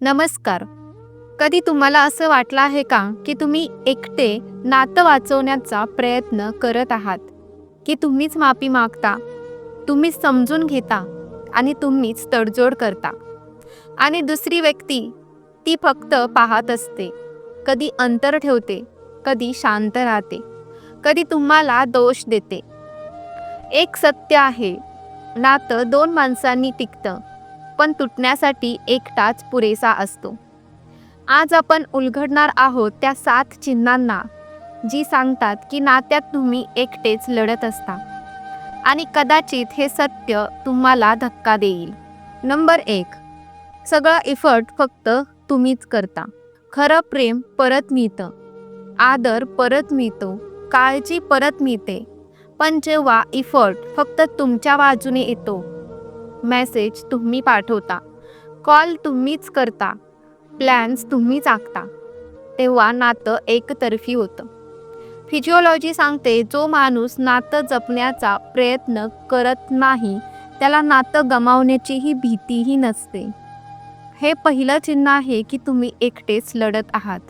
नमस्कार. कधी तुम्हाला असं वाटलं आहे का की तुम्ही एकटे नातं वाचवण्याचा प्रयत्न करत आहात? की तुम्हीच माफी मागता तुम्हीच समजून घेता आणि तुम्हीच तडजोड करता? आणि दुसरी व्यक्ती ती फक्त पाहत असते. कधी अंतर ठेवते कधी शांत राहते कधी तुम्हाला दोष देते. एक सत्य आहे नातं दोन माणसांनी टिकतं. पण तुटण्यासाठी एकटाच पुरेसा असतो. आज आपण उलगडणार आहोत त्या सात चिन्हांना जी सांगतात की नात्यात तुम्ही एकटेच लढत असता. आणि कदाचित हे सत्य तुम्हाला धक्का देईल. नंबर एक. सगळं इफर्ट फक्त तुम्हीच करता. खरं प्रेम परत मिळतं. आदर परत मिळतो. काळजी परत मिळते. पण जेव्हा इफर्ट फक्त तुमच्या बाजूने येतो मेसेज तुम्ही पाठवता. कॉल तुम्हीच करता. प्लॅन्स तुम्हीच आखता. तेव्हा नातं एकतर्फी होतं. फिजिओलॉजी सांगते जो माणूस नातं जपण्याचा प्रयत्न करत नाही त्याला नातं गमावण्याचीही भीतीही नसते. हे पहिलं चिन्ह आहे की तुम्ही एकटेच लढत आहात.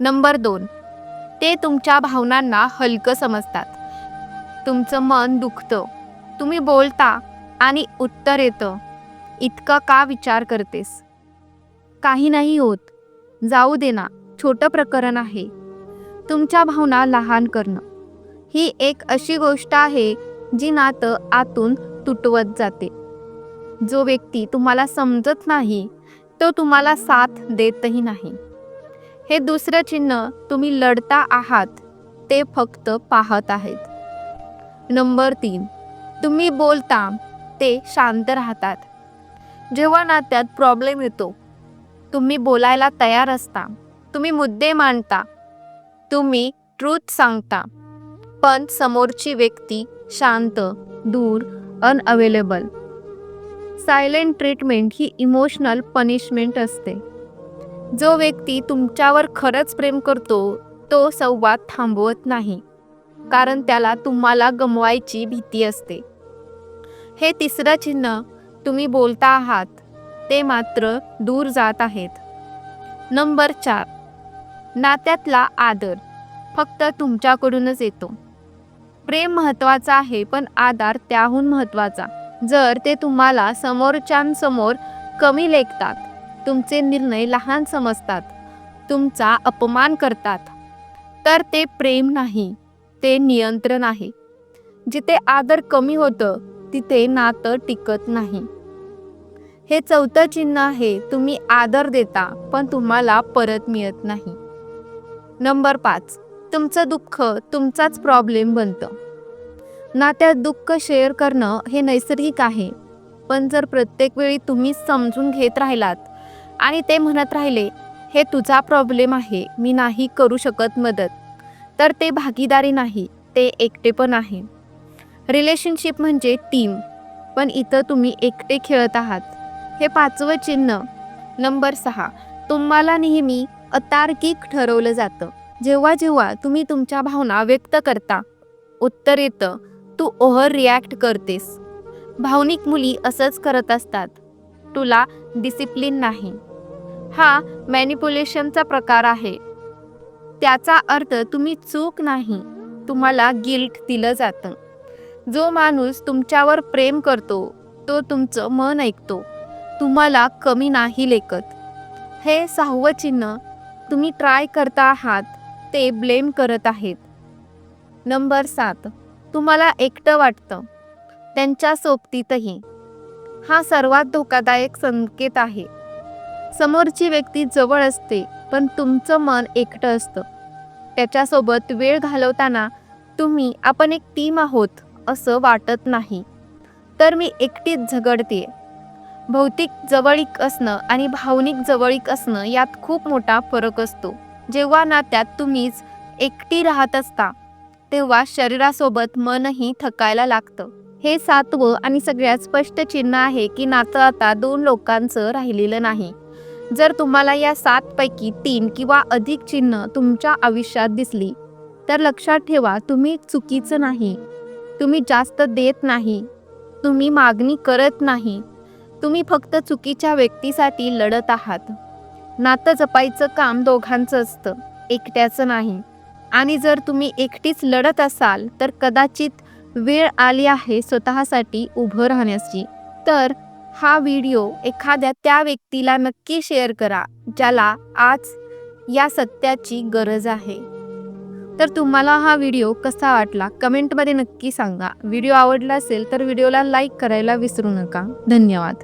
नंबर दोन. ते तुमच्या भावनांना हलकं समजतात. तुमचं मन दुखतं. तुम्ही बोलता आणि उत्तर येतं. इतकं का विचार करतेस? काही नाही होत. जाऊ दे ना छोटं प्रकरण आहे. तुमच्या भावना लहान करणं. ही एक अशी गोष्ट आहे जी नातं आतून तुटवत जाते. जो व्यक्ती तुम्हाला समजत नाही तो तुम्हाला साथ देतही नाही. हे दुसरं चिन्ह तुम्ही लढता आहात ते फक्त पाहत आहेत. नंबर तीन. तुम्ही बोलता ते शांत राहतात. जेव्हा नात्यात प्रॉब्लेम येतो तुम्ही बोलायला तयार असता. तुम्ही मुद्दे मांडता. तुम्ही ट्रूथ सांगता. पण समोरची व्यक्ती शांत दूर अनअवेलेबल सायलेंट ट्रीटमेंट ही इमोशनल पनिशमेंट असते. जो व्यक्ती तुमच्यावर खरंच प्रेम करतो तो संवाद थांबवत नाही. कारण त्याला तुम्हाला गमवायची भीती असते. हे तिसरं चिन्ह तुम्ही बोलता आहात ते मात्र दूर जात आहेत. नंबर चार. नात्यातला आदर फक्त तुमच्याकडूनच येतो. प्रेम महत्त्वाचा आहे पण आधार त्याहून महत्त्वाचा. जर ते तुम्हाला समोरच्यांसमोर कमी लेखतात तुमचे निर्णय लहान समजतात तुमचा अपमान करतात तर ते प्रेम नाही ते नियंत्रण आहे. जिथे आदर कमी होतं तिथे नातं टिकत नाही. हे चौथं चिन्ह आहे तुम्ही आदर देता पण तुम्हाला परत मिळत नाही. नंबर पाच तुमचं दुःख तुमचाच प्रॉब्लेम बनतं. नात्यात दुःख शेअर करणं हे नैसर्गिक आहे पण जर प्रत्येक वेळी तुम्ही समजून घेत राहिलात आणि ते म्हणत राहिले हे तुझा प्रॉब्लेम आहे मी नाही करू शकत मदत तर ते भागीदारी नाही ते एकटेपण आहे. रिलेशनशिप म्हणजे टीम पण इथं तुम्ही एकटे खेळत आहात. हे पाचवं चिन्ह. नंबर सहा. तुम्हाला नेहमी अतार्किक ठरवलं जातं. जेव्हा जेव्हा तुम्ही तुमच्या भावना व्यक्त करता उत्तर येतं तू ओव्हर रिॲक्ट करतेस. भावनिक मुली असंच करत असतात. तुला डिसिप्लिन नाही. हा मॅनिप्युलेशनचा प्रकार आहे. त्याचा अर्थ तुम्ही चूक नाही. तुम्हाला गिल्ट दिलं जातं. जो माणूस तुमच्यावर प्रेम करतो तो तुमचं मन ऐकतो. तुम्हाला कमी नाही लेखत. हे सहावं चिन्ह तुम्ही ट्राय करता आहात ते ब्लेम करत आहेत. नंबर सात. तुम्हाला एकटं वाटतं. त्यांच्या सोबतीतही. हा सर्वात धोकादायक संकेत आहे. समोरची व्यक्ती जवळ असते पण तुमचं मन एकटं असतं. त्याच्यासोबत वेळ घालवताना तुम्ही आपण एक टीम आहोत. असं वाटत नाही. तर मी एकटीच झगडते. भौतिक जवळीक असणं आणि भावनिक जवळीक असणं यात खूप मोठा फरक असतो. जेव्हा नात्यात तुम्हीच एकटी राहत असता तेव्हा शरीरासोबत मनही थकायला लागतं. हे सातवं आणि सगळ्यात स्पष्ट चिन्ह आहे की नातं आता दोन लोकांचं राहिलेलं नाही. जर तुम्हाला या सातपैकी तीन किंवा अधिक चिन्ह तुमच्या आयुष्यात दिसली तर लक्षात ठेवा तुम्ही चुकीचं नाही. तुम्ही जास्त देत नाही. तुम्ही मागणी करत नाही. तुम्ही फक्त चुकीच्या व्यक्तीसाठी लढत आहात. नातं जपायचं काम दोघांचं असतं एकट्याचं नाही. आणि जर तुम्ही एकटीच लढत असाल तर कदाचित वेळ आली आहे स्वतःसाठी उभं राहण्याची. तर हा व्हिडिओ एखाद्या त्या व्यक्तीला नक्की शेअर करा ज्याला आज या सत्याची गरज आहे. तर तुम्हाला हा व्हिडिओ कसा वाटला? कमेंटमध्ये नक्की सांगा. व्हिडिओ आवडला असेल तर व्हिडिओला लाईक करायला विसरू नका. धन्यवाद.